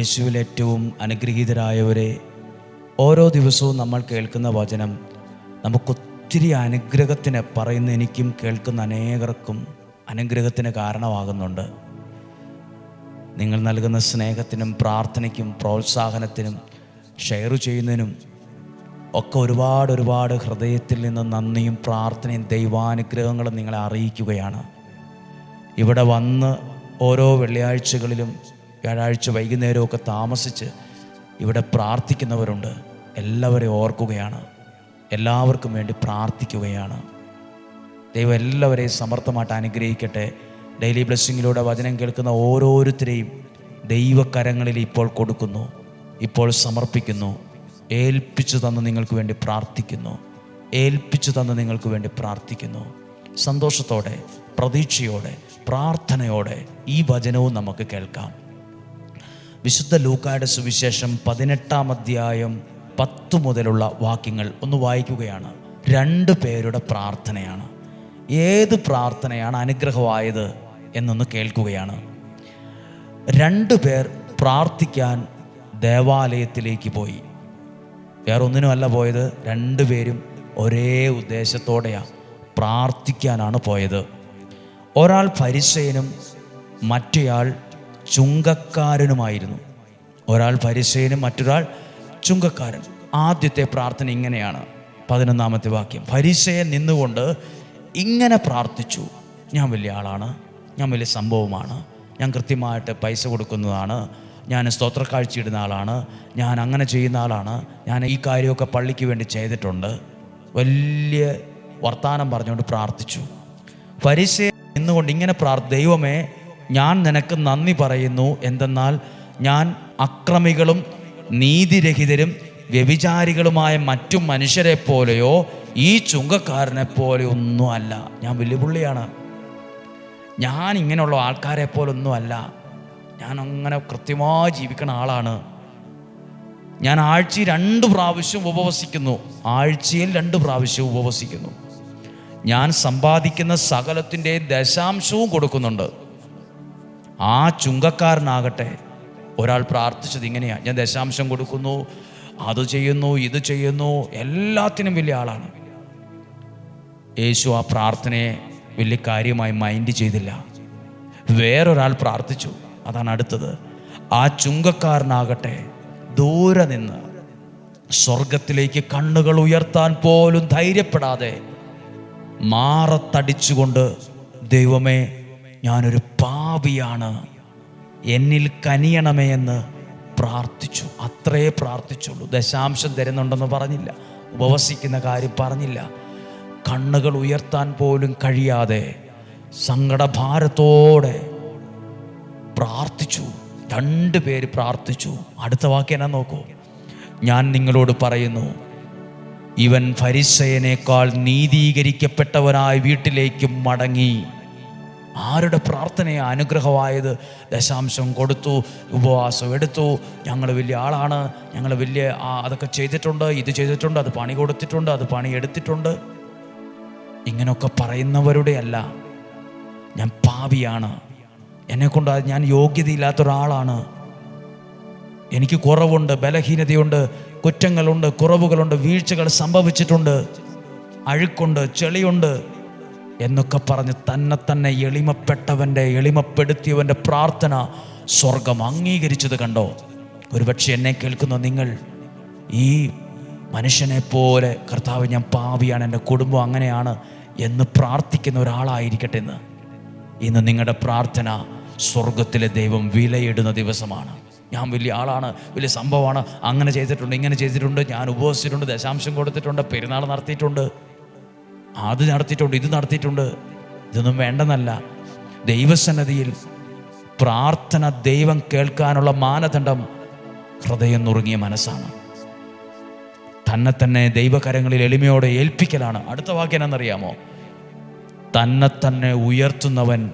യേശുവിൽ ഏറ്റവും അനുഗ്രഹീതരായവരെ ഓരോ ദിവസവും നമ്മൾ കേൾക്കുന്ന വചനം നമുക്കൊത്തിരി അനുഗ്രഹത്തിന് പറയുന്ന എനിക്കും കേൾക്കുന്ന അനേകർക്കും അനുഗ്രഹത്തിന് കാരണമാകുന്നുണ്ട്. നിങ്ങൾ നൽകുന്ന സ്നേഹത്തിനും പ്രാർത്ഥനയ്ക്കും പ്രോത്സാഹനത്തിനും ഷെയർ ചെയ്യുന്നതിനും ഒക്കെ ഒരുപാട് ഒരുപാട് ഹൃദയത്തിൽ നിന്ന് നന്ദിയും പ്രാർത്ഥനയും ദൈവാനുഗ്രഹങ്ങളും നിങ്ങളെ അറിയിക്കുകയാണ്. ഇവിടെ വന്ന് ഓരോ വെള്ളിയാഴ്ചകളിലും വ്യാഴാഴ്ച വൈകുന്നേരമൊക്കെ താമസിച്ച് ഇവിടെ പ്രാർത്ഥിക്കുന്നവരുണ്ട്. എല്ലാവരെയും ഓർക്കുകയാണ്. എല്ലാവർക്കും വേണ്ടി പ്രാർത്ഥിക്കുകയാണ്. ദൈവം എല്ലാവരെയും സമർത്ഥമായിട്ട് അനുഗ്രഹിക്കട്ടെ. ഡെയിലി ബ്ലെസ്സിങ്ങിലൂടെ വചനം കേൾക്കുന്ന ഓരോരുത്തരെയും ദൈവകരങ്ങളിൽ ഇപ്പോൾ കൊടുക്കുന്നു. ഇപ്പോൾ സമർപ്പിക്കുന്നു. ഏൽപ്പിച്ചു തന്ന് നിങ്ങൾക്ക് വേണ്ടി പ്രാർത്ഥിക്കുന്നു. ഏൽപ്പിച്ചു തന്ന് നിങ്ങൾക്ക് വേണ്ടി പ്രാർത്ഥിക്കുന്നു. സന്തോഷത്തോടെ പ്രതീക്ഷയോടെ പ്രാർത്ഥനയോടെ ഈ വചനവും നമുക്ക് കേൾക്കാം. വിശുദ്ധ ലൂക്കായുടെ സുവിശേഷം പതിനെട്ടാം അധ്യായം പത്ത് മുതലുള്ള വാക്യങ്ങൾ ഒന്ന് വായിക്കുകയാണ്. രണ്ട് പേരുടെ പ്രാർത്ഥനയാണ്. ഏത് പ്രാർത്ഥനയാണ് അനുഗ്രഹമായത് എന്നൊന്ന് കേൾക്കുകയാണ്. രണ്ട് പേർ പ്രാർത്ഥിക്കാൻ ദേവാലയത്തിലേക്ക് പോയി. വേറെ ഒന്നിനുമല്ല പോയത് രണ്ടുപേരും ഒരേ ഉദ്ദേശത്തോടെയാണ് പ്രാർത്ഥിക്കാനാണ് പോയത്. ഒരാൾ പരിശയനും മറ്റേയാൾ ചുങ്കക്കാരനുമായിരുന്നു. ഒരാൾ പരിശേനും മറ്റൊരാൾ ചുങ്കക്കാരൻ. ആദ്യത്തെ പ്രാർത്ഥന ഇങ്ങനെയാണ്. പതിനൊന്നാമത്തെ വാക്യം. പരിശയൻ നിന്നുകൊണ്ട് ഇങ്ങനെ പ്രാർത്ഥിച്ചു. ഞാൻ വലിയ ആളാണ്. ഞാൻ വലിയ സംഭവമാണ്. ഞാൻ കൃത്യമായിട്ട് പൈസ കൊടുക്കുന്നതാണ്. ഞാൻ സ്തോത്ര കാഴ്ചയിടുന്ന ആളാണ്. ഞാൻ അങ്ങനെ ചെയ്യുന്ന ആളാണ്. ഞാൻ ഈ കാര്യമൊക്കെ പള്ളിക്ക് വേണ്ടി ചെയ്തിട്ടുണ്ട്. വലിയ വർത്തമാനം പറഞ്ഞുകൊണ്ട് പ്രാർത്ഥിച്ചു. പരിശയൻ നിന്നുകൊണ്ട് ഇങ്ങനെ പ്രാർത്ഥ ദൈവമേ ഞാൻ നിനക്ക് നന്ദി പറയുന്നു എന്തെന്നാൽ ഞാൻ അക്രമികളും നീതിരഹിതരും വ്യഭിചാരികളുമായ മറ്റു മനുഷ്യരെ പോലെയോ ഈ ചുങ്കക്കാരനെ പോലെ ഒന്നും അല്ല. ഞാൻ വെല്ലുവിളിയാണ്. ഞാൻ ഇങ്ങനെയുള്ള ആൾക്കാരെ പോലൊന്നും അല്ല. ഞാൻ അങ്ങനെ കൃത്യമായി ജീവിക്കുന്ന ആളാണ്. ഞാൻ ആഴ്ചയിൽ രണ്ട് പ്രാവശ്യം ഉപവസിക്കുന്നു. ആഴ്ചയിൽ രണ്ട് പ്രാവശ്യം ഉപവസിക്കുന്നു. ഞാൻ സമ്പാദിക്കുന്ന സകലത്തിന്റെ ദശാംശവും കൊടുക്കുന്നുണ്ട്. ആ ചുങ്കക്കാരനാകട്ടെ. ഒരാൾ പ്രാർത്ഥിച്ചത് ഇങ്ങനെയാണ് ഞാൻ ദശാംശം കൊടുക്കുന്നു. അത് ചെയ്യുന്നു ഇത് ചെയ്യുന്നു. എല്ലാത്തിനും വലിയ ആളാണ്. യേശു ആ പ്രാർത്ഥനയെ വലിയ കാര്യമായി മൈൻഡ് ചെയ്തില്ല. വേറൊരാൾ പ്രാർത്ഥിച്ചു. അതാണ് അടുത്തത്. ആ ചുങ്കക്കാരനാകട്ടെ. ദൂരെ നിന്ന് സ്വർഗത്തിലേക്ക് കണ്ണുകൾ ഉയർത്താൻ പോലും ധൈര്യപ്പെടാതെ മാറത്തടിച്ചുകൊണ്ട് ദൈവമേ ഞാനൊരു പാപിയാണ്. എന്നിൽ കനിയണമേ എന്ന് പ്രാർത്ഥിച്ചു. അത്രേ പ്രാർത്ഥിച്ചുള്ളൂ. ദശാംശം തരുന്നുണ്ടെന്ന് പറഞ്ഞില്ല. ഉപവസിക്കുന്ന കാര്യം പറഞ്ഞില്ല. കണ്ണുകൾ ഉയർത്താൻ പോലും കഴിയാതെ സങ്കടഭാരത്തോടെ പ്രാർത്ഥിച്ചു. രണ്ട് പേര് പ്രാർത്ഥിച്ചു. അടുത്ത വാക്ക് എന്നാ നോക്കൂ. ഞാൻ നിങ്ങളോട് പറയുന്നു ഇവൻ ഫരിസയനേക്കാൾ നീതീകരിക്കപ്പെട്ടവനായി വീട്ടിലേക്ക് മടങ്ങി. ആരുടെ പ്രാർത്ഥനയെ അനുഗ്രഹമായത്? ദശാംശം കൊടുത്തു ഉപവാസം എടുത്തു. ഞങ്ങൾ വലിയ ആളാണ്. ഞങ്ങൾ വലിയ അതൊക്കെ ചെയ്തിട്ടുണ്ട് ഇത് ചെയ്തിട്ടുണ്ട് അത് പണി കൊടുത്തിട്ടുണ്ട് അത് പണി എടുത്തിട്ടുണ്ട്. ഇങ്ങനെയൊക്കെ പറയുന്നവരുടെ അല്ല. ഞാൻ പാവിയാണ് എന്നെക്കൊണ്ട് കൊണ്ട് ഞാൻ യോഗ്യതയില്ലാത്ത ഒരാളാണ് എനിക്ക് കുറവുണ്ട് ബലഹീനതയുണ്ട് കുറ്റങ്ങളുണ്ട് കുറവുകളുണ്ട് വീഴ്ചകൾ സംഭവിച്ചിട്ടുണ്ട്. അഴുക്കുണ്ട് ചെളിയുണ്ട്. എന്നൊക്കെ പറഞ്ഞ് തന്നെ തന്നെ എളിമപ്പെട്ടവന്റെ എളിമപ്പെടുത്തിയവന്റെ പ്രാർത്ഥന സ്വർഗം അംഗീകരിച്ചത് കണ്ടോ? ഒരുപക്ഷെ എന്നെ കേൾക്കുന്ന നിങ്ങൾ ഈ മനുഷ്യനെ പോലെ കർത്താവ് ഞാൻ പാവിയാണ് എന്റെ കുടുംബം അങ്ങനെയാണ് എന്ന് പ്രാർത്ഥിക്കുന്ന ഒരാളായിരിക്കട്ടെ ഇന്ന്. ഇന്ന് നിങ്ങളുടെ പ്രാർത്ഥന സ്വർഗത്തിലെ ദൈവം വിലയിടുന്ന ദിവസമാണ്. ഞാൻ വലിയ ആളാണ് വലിയ സംഭവമാണ്. അങ്ങനെ ചെയ്തിട്ടുണ്ട് ഇങ്ങനെ ചെയ്തിട്ടുണ്ട്. ഞാൻ ഉപവസിച്ചിട്ടുണ്ട് ദശാംശം കൊടുത്തിട്ടുണ്ട് പെരുന്നാൾ നടത്തിയിട്ടുണ്ട്. അത് നടത്തിയിട്ടുണ്ട് ഇത് നടത്തിയിട്ടുണ്ട് ഇതൊന്നും വേണ്ടെന്നല്ല. ദൈവസന്നതിയിൽ പ്രാർത്ഥന ദൈവം കേൾക്കാനുള്ള മാനദണ്ഡം ഹൃദയം നുറുങ്ങിയ മനസ്സാണ്. തന്നെ തന്നെ ദൈവകരങ്ങളിൽ എളിമയോടെ ഏൽപ്പിക്കലാണ്. അടുത്ത വാക്യം എന്നറിയാമോ തന്നെ തന്നെ ഉയർത്തുന്നവൻ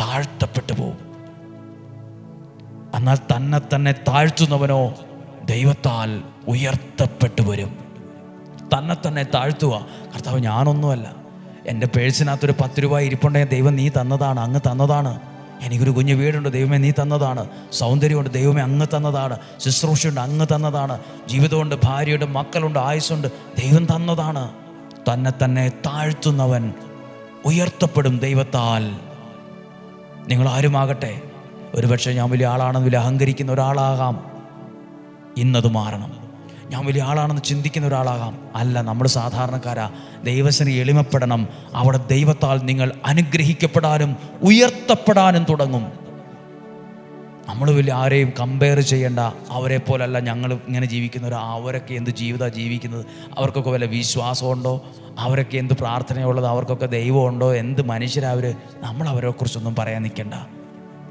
താഴ്ത്തപ്പെട്ടു പോകും എന്നാൽ തന്നെ തന്നെ താഴ്ത്തുന്നവനോ ദൈവത്താൽ ഉയർത്തപ്പെട്ടു വരും. തന്നെ തന്നെ താഴ്ത്തുക. കർത്താവ് ഞാനൊന്നുമല്ല. എന്റെ പേഴ്സിനകത്തൊരു പത്ത് രൂപ ഇരിപ്പുണ്ടെങ്കിൽ ദൈവം നീ തന്നതാണ് അങ്ങ് തന്നതാണ്. എനിക്കൊരു കുഞ്ഞു വീടുണ്ട് ദൈവമേ നീ തന്നതാണ്. സൗന്ദര്യമുണ്ട് ദൈവമേ അങ്ങ് തന്നതാണ്. ശുശ്രൂഷയുണ്ട് അങ്ങ് തന്നതാണ്. ജീവിതമുണ്ട് ഭാര്യയുണ്ട് മക്കളുണ്ട് ആയുസ്സുണ്ട് ദൈവം തന്നതാണ്. തന്നെ തന്നെ താഴ്ത്തുന്നവൻ ഉയർത്തപ്പെടും ദൈവത്താൽ. നിങ്ങൾ ആരുമാകട്ടെ ഒരുപക്ഷെ ഞാൻ വലിയ ആളാണെന്ന് വലിയ അഹങ്കരിക്കുന്ന ഒരാളാകാം. ഇന്നത് മാറണം. ഞാൻ വലിയ ആളാണെന്ന് ചിന്തിക്കുന്ന ഒരാളാകാം. അല്ല നമ്മൾ സാധാരണക്കാരാ. ദൈവത്തിന് എളിമപ്പെടണം. അവിടെ ദൈവത്താൽ നിങ്ങൾ അനുഗ്രഹിക്കപ്പെടാനും ഉയർത്തപ്പെടാനും തുടങ്ങും. നമ്മൾ വലിയ ആരെയും കമ്പയർ ചെയ്യേണ്ട. അവരെ പോലല്ല ഞങ്ങൾ ഇങ്ങനെ ജീവിക്കുന്നവർ അവരൊക്കെ എന്ത് ജീവിതമാണ് ജീവിക്കുന്നത്? അവർക്കൊക്കെ വല്ല വിശ്വാസമുണ്ടോ? അവരൊക്കെ എന്ത് പ്രാർത്ഥനയുള്ളത്? അവർക്കൊക്കെ ദൈവമുണ്ടോ? എന്ത് മനുഷ്യരവർ നമ്മൾ അവരെക്കുറിച്ചൊന്നും പറയാൻ നിൽക്കണ്ട.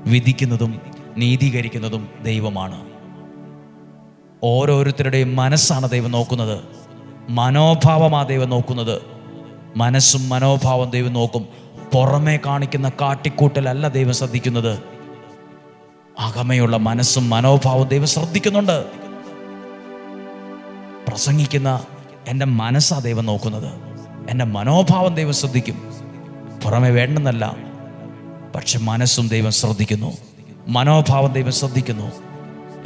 വിധിക്കുന്നതും നീതീകരിക്കുന്നതും ദൈവമാണ്. ഓരോരുത്തരുടെയും മനസ്സാണ് ദൈവം നോക്കുന്നത്. മനോഭാവമാണ് ദൈവം നോക്കുന്നത്. മനസ്സും മനോഭാവം ദൈവം നോക്കും. പുറമേ കാണിക്കുന്ന കാട്ടിക്കൂട്ടലല്ല ദൈവം ശ്രദ്ധിക്കുന്നത്. അകമയുള്ള മനസ്സും മനോഭാവവും ദൈവം ശ്രദ്ധിക്കുന്നുണ്ട്. പ്രസംഗിക്കുന്ന എന്റെ മനസ്സാ ദൈവം നോക്കുന്നത്. എന്റെ മനോഭാവം ദൈവം ശ്രദ്ധിക്കും. പുറമെ വേണ്ടെന്നല്ല പക്ഷെ മനസ്സും ദൈവം ശ്രദ്ധിക്കുന്നു. മനോഭാവം ദൈവം ശ്രദ്ധിക്കുന്നു.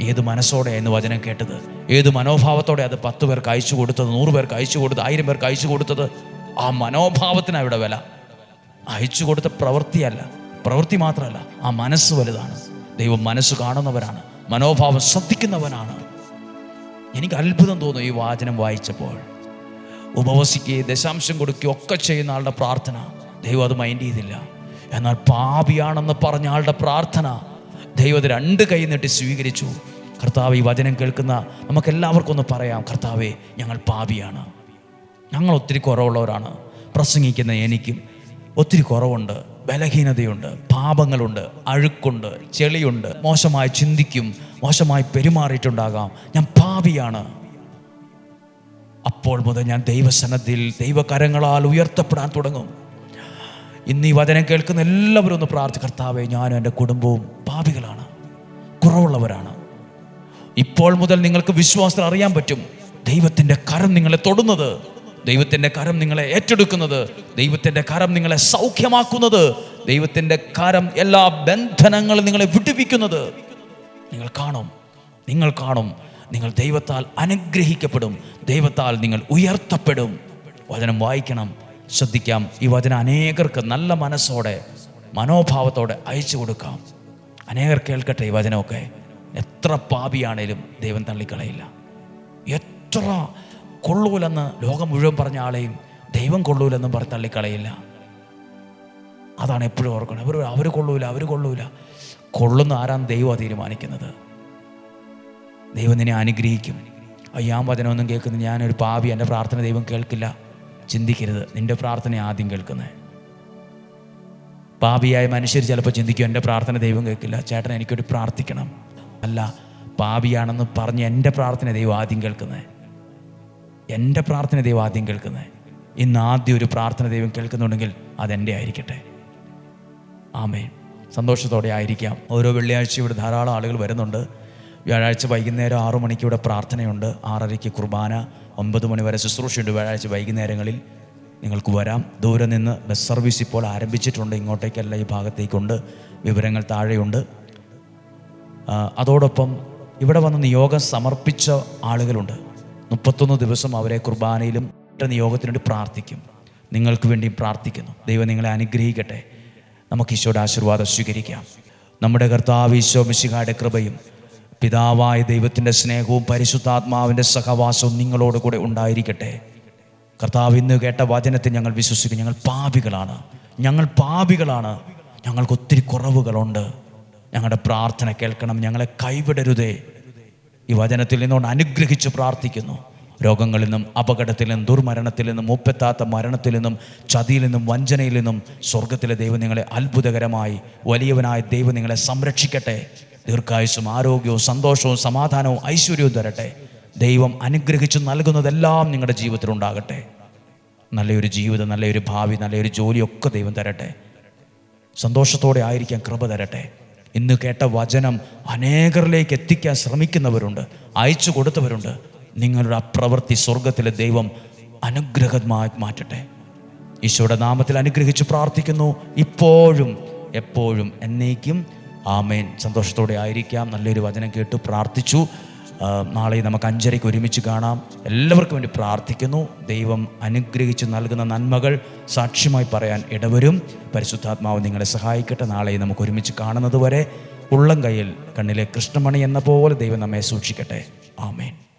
ഏത് മനസ്സോടെയായിരുന്നു വചനം കേട്ടത്? ഏത് മനോഭാവത്തോടെ അത് പത്ത് പേർക്ക് അയച്ചു കൊടുത്തത് നൂറ് പേർക്ക് അയച്ചു കൊടുത്തത് ആയിരം പേർക്ക് അയച്ചു കൊടുത്തത്? ആ മനോഭാവത്തിനാണ് ഇവിടെ വില. അയച്ചു കൊടുത്ത പ്രവൃത്തിയല്ല പ്രവൃത്തി മാത്രമല്ല ആ മനസ്സ് വലുതാണ്. ദൈവം മനസ്സ് കാണുന്നവരാണ് മനോഭാവം ശ്രദ്ധിക്കുന്നവനാണ്. എനിക്ക് അത്ഭുതം തോന്നുന്നു ഈ വാചനം വായിച്ചപ്പോൾ. ഉപവസിക്കുകയും ദശാംശം കൊടുക്കുകയും ഒക്കെ ചെയ്യുന്ന ആളുടെ പ്രാർത്ഥന ദൈവം അത് മൈൻഡ് ചെയ്തില്ല. എന്നാൽ പാപിയാണെന്ന് പറഞ്ഞ ആളുടെ പ്രാർത്ഥന ദൈവം അത് രണ്ട് കൈ നീട്ടി സ്വീകരിച്ചു. കർത്താവ് ഈ വചനം കേൾക്കുന്ന നമുക്കെല്ലാവർക്കും ഒന്ന് പറയാം കർത്താവെ ഞങ്ങൾ പാപിയാണ്. ഞങ്ങൾ ഒത്തിരി കുറവുള്ളവരാണ്. പ്രസംഗിക്കുന്ന എനിക്കും ഒത്തിരി കുറവുണ്ട്. ബലഹീനതയുണ്ട്. പാപങ്ങളുണ്ട്. അഴുക്കുണ്ട്. ചെളിയുണ്ട്. മോശമായി ചിന്തിക്കും. മോശമായി പെരുമാറിയിട്ടുണ്ടാകാം. ഞാൻ പാപിയാണ്. അപ്പോൾ മുതൽ ഞാൻ ദൈവസന്നദ്ധിയിൽ ദൈവകരങ്ങളാൽ ഉയർത്തപ്പെടാൻ തുടങ്ങും. ഇന്ന് ഈ വചനം കേൾക്കുന്ന എല്ലാവരും ഒന്ന് പ്രാർത്ഥി കർത്താവെ ഞാനും എന്റെ കുടുംബവും പാപികളാണ്. കുറവുള്ളവരാണ്. ഇപ്പോൾ മുതൽ നിങ്ങൾക്ക് വിശ്വാസത്തിൽ അറിയാൻ പറ്റും. ദൈവത്തിന്റെ കരം നിങ്ങളെ തൊടുന്നത് ദൈവത്തിന്റെ കരം നിങ്ങളെ ഏറ്റെടുക്കുന്നത് ദൈവത്തിന്റെ കരം നിങ്ങളെ സൗഖ്യമാക്കുന്നത് ദൈവത്തിന്റെ കരം എല്ലാ ബന്ധനങ്ങളും നിങ്ങളെ വിടുവിക്കുന്നത്. നിങ്ങൾ കാണും നിങ്ങൾ കാണും നിങ്ങൾ ദൈവത്താൽ അനുഗ്രഹിക്കപ്പെടും ദൈവത്താൽ നിങ്ങൾ ഉയർത്തപ്പെടും. വചനം വായിക്കണം ശ്രദ്ധിക്കാം. ഈ വചനം അനേകർക്ക് നല്ല മനസ്സോടെ മനോഭാവത്തോടെ അയച്ചു കൊടുക്കാം. അനേകർ കേൾക്കട്ടെ ഈ വചനമൊക്കെ. എത്ര പാപിയാണേലും ദൈവം തള്ളിക്കളയില്ല. എത്ര കൊള്ളൂലെന്ന് ലോകം മുഴുവൻ പറഞ്ഞ ആളെയും ദൈവം കൊള്ളൂലെന്നും പറഞ്ഞ് തള്ളിക്കളയില്ല. അതാണ് എപ്പോഴും ഓർക്കണം. അവർ അവർ കൊള്ളൂല അവർ കൊള്ളൂല. കൊള്ളുന്ന ആരാണ് ദൈവം തീരുമാനിക്കുന്നത്. ദൈവം നിന്നെ അനുഗ്രഹിക്കും. അയ്യാൻ വചനമൊന്നും കേൾക്കുന്നു ഞാനൊരു പാപി എന്റെ പ്രാർത്ഥന ദൈവം കേൾക്കില്ല. ചിന്തിക്കരുത്. നിന്റെ പ്രാർത്ഥന ആദ്യം കേൾക്കുന്നത്. പാപിയായ മനുഷ്യർ ചിലപ്പോൾ ചിന്തിക്കും എന്റെ പ്രാർത്ഥന ദൈവം കേൾക്കില്ല. ചേട്ടൻ എനിക്കൊരു പ്രാർത്ഥിക്കണം. അല്ല പാപിയാണെന്ന് പറഞ്ഞ് എന്റെ പ്രാർത്ഥന ദൈവം ആദ്യം കേൾക്കുന്നത് എന്റെ പ്രാർത്ഥന ദൈവം ആദ്യം കേൾക്കുന്നത് ഇന്ന് ആദ്യം ഒരു പ്രാർത്ഥന ദൈവം കേൾക്കുന്നുണ്ടെങ്കിൽ അതെന്റെ ആയിരിക്കട്ടെ. ആമേ സന്തോഷത്തോടെ ആയിരിക്കാം. ഓരോ വെള്ളിയാഴ്ച ഇവിടെ ധാരാളം ആളുകൾ വരുന്നുണ്ട്. വ്യാഴാഴ്ച വൈകുന്നേരം ആറു മണിക്ക് ഇവിടെ പ്രാർത്ഥനയുണ്ട്. ആറരയ്ക്ക് കുർബാന ഒമ്പത് മണി വരെ ശുശ്രൂഷയുണ്ട് വ്യാഴാഴ്ച വൈകുന്നേരങ്ങളിൽ. നിങ്ങൾക്ക് വരാം. ദൂരെ നിന്ന് ബസ് സർവീസ് ഇപ്പോൾ ആരംഭിച്ചിട്ടുണ്ട്. ഇങ്ങോട്ടേക്കല്ല ഈ ഭാഗത്തേക്കുണ്ട്. വിവരങ്ങൾ താഴെയുണ്ട്. അതോടൊപ്പം ഇവിടെ വന്ന് നിയോഗം സമർപ്പിച്ച ആളുകളുണ്ട്. മുപ്പത്തൊന്ന് ദിവസം അവരെ കുർബാനയിലും നിയോഗത്തിന് വേണ്ടി പ്രാർത്ഥിക്കും. നിങ്ങൾക്ക് വേണ്ടി പ്രാർത്ഥിക്കുന്നു. ദൈവം നിങ്ങളെ അനുഗ്രഹിക്കട്ടെ. നമുക്ക് ഈശോയുടെ ആശീർവാദം സ്വീകരിക്കാം. നമ്മുടെ കർത്താവ് ഈശോ മിശിഹായുടെ കൃപയും പിതാവായ ദൈവത്തിന്റെ സ്നേഹവും പരിശുദ്ധാത്മാവിന്റെ സഹവാസവും നിങ്ങളോട് കൂടെ ഉണ്ടായിരിക്കട്ടെ. കർത്താവ് ഇന്ന് കേട്ട വചനത്തെ ഞങ്ങൾ വിശ്വസിക്കും ഞങ്ങൾ പാപികളാണ്. ഞങ്ങൾ പാപികളാണ്. ഞങ്ങൾക്ക് ഒത്തിരി കുറവുകളുണ്ട്. ഞങ്ങളുടെ പ്രാർത്ഥന കേൾക്കണം. ഞങ്ങളെ കൈവിടരുതേ. ഈ വചനത്തിൽ നിന്നുകൊണ്ട് അനുഗ്രഹിച്ച് പ്രാർത്ഥിക്കുന്നു. രോഗങ്ങളിൽ നിന്നും അപകടത്തിൽ നിന്നും ദുർമരണത്തിൽ നിന്നും ഒപ്പെത്താത്ത മരണത്തിൽ നിന്നും ചതിയിൽ നിന്നും വഞ്ചനയിൽ നിന്നും സ്വർഗത്തിലെ ദൈവം നിങ്ങളെ അത്ഭുതകരമായി വലിയവനായ ദൈവം നിങ്ങളെ സംരക്ഷിക്കട്ടെ. ദീർഘായുസും ആരോഗ്യവും സന്തോഷവും സമാധാനവും ഐശ്വര്യവും തരട്ടെ. ദൈവം അനുഗ്രഹിച്ചു നൽകുന്നതെല്ലാം നിങ്ങളുടെ ജീവിതത്തിൽ ഉണ്ടാകട്ടെ. നല്ലൊരു ജീവിതം നല്ലൊരു ഭാവി നല്ലൊരു ജോലിയൊക്കെ ദൈവം തരട്ടെ. സന്തോഷത്തോടെ ആയിരിക്കാൻ കൃപ തരട്ടെ. ഇന്ന് കേട്ട വചനം അനേകരിലേക്ക് എത്തിക്കാൻ ശ്രമിക്കുന്നവരുണ്ട് അയച്ചു കൊടുത്തവരുണ്ട്. നിങ്ങളുടെ ആ പ്രവൃത്തി സ്വർഗത്തിലെ ദൈവം അനുഗ്രഹമായി മാറ്റട്ടെ. ഈശോയുടെ നാമത്തിൽ അനുഗ്രഹിച്ച് പ്രാർത്ഥിക്കുന്നു. ഇപ്പോഴും എപ്പോഴും എന്നേക്കും ആമേൻ. സന്തോഷത്തോടെ ആയിരിക്കാം. നല്ലൊരു വചനം കേട്ടു പ്രാർത്ഥിച്ചു. നാളെ നമുക്ക് അഞ്ചരയ്ക്ക് ഒരുമിച്ച് കാണാം. എല്ലാവർക്കും വേണ്ടി പ്രാർത്ഥിക്കുന്നു. ദൈവം അനുഗ്രഹിച്ച് നൽകുന്ന നന്മകൾ സാക്ഷ്യമായി പറയാൻ ഇടവരും. പരിശുദ്ധാത്മാവ് നിങ്ങളെ സഹായിക്കട്ടെ. നാളെ നമുക്ക് ഒരുമിച്ച് കാണുന്നത് വരെ ഉള്ളം കയ്യിൽ കണ്ണിലെ കൃഷ്ണമണി എന്ന പോലെ ദൈവം നമ്മെ സൂക്ഷിക്കട്ടെ. ആമേൻ.